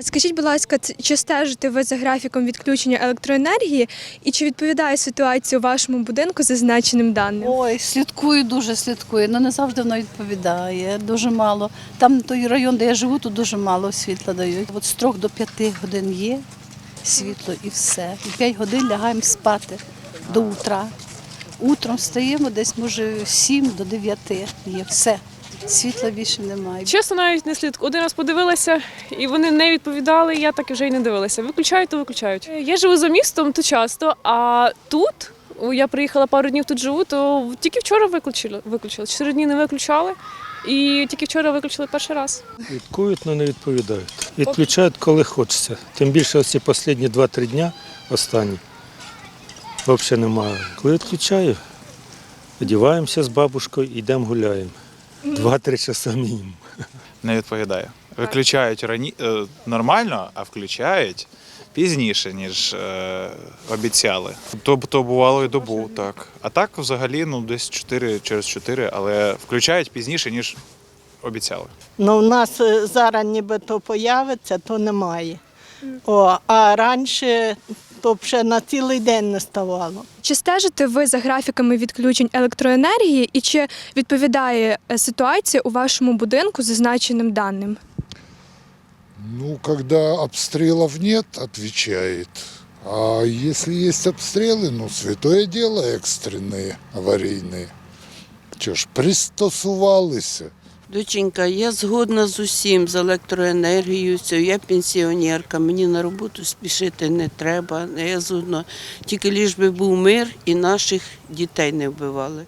Скажіть, будь ласка, чи стежите ви за графіком відключення електроенергії і чи відповідає ситуація у вашому будинку зазначеним даним? Ой, слідкую, дуже слідкую. Ну не завжди воно відповідає. Дуже мало. Там той район, де я живу, тут дуже мало світла дають. От з трьох до п'яти годин є світло і все. І п'ять годин лягаємо спати до утра. Утром встаємо десь, може, 7 до 9 є все. Світла більше немає. Чесно, навіть не слідку. Один раз подивилася, і вони не відповідали. Я так і вже й не дивилася. Виключають, то виключають. Я живу за містом, то часто. А тут я приїхала пару днів тут живу, то тільки вчора виключили. Виключили. Чотири дні не виключали. І тільки вчора виключили перший раз. Відкують, але не відповідають. Відключають, коли хочеться. Тим більше ці останні 2-3 дня останні. Взагалі немає. Коли відключаю, одягаємося з бабушкою і йдемо гуляємо. Два-три часа мінімум. не відповідає. Виключають рані... е, нормально, а включають пізніше, ніж е, обіцяли. Тобто бувало і добу, так. А так взагалі ну, десь 4 через 4, але включають пізніше, ніж обіцяли. Ну, у нас е, зараз нібито появиться, то немає. О, а раніше то ще на цілий день не ставало. Чи стежите ви за графіками відключень електроенергії і чи відповідає е, ситуація у вашому будинку зазначеним даним? Ну, когда обстрелов нет, отвечает. А если есть обстрелы, ну, святое дело экстренные, аварийные. Чого ж, пристосувалися. Доченька, я згодна з усім, з електроенергією. Я пенсіонерка, мені на роботу спішити не треба. Я згодна. Тільки ліж би був мир і наших дітей не вбивали.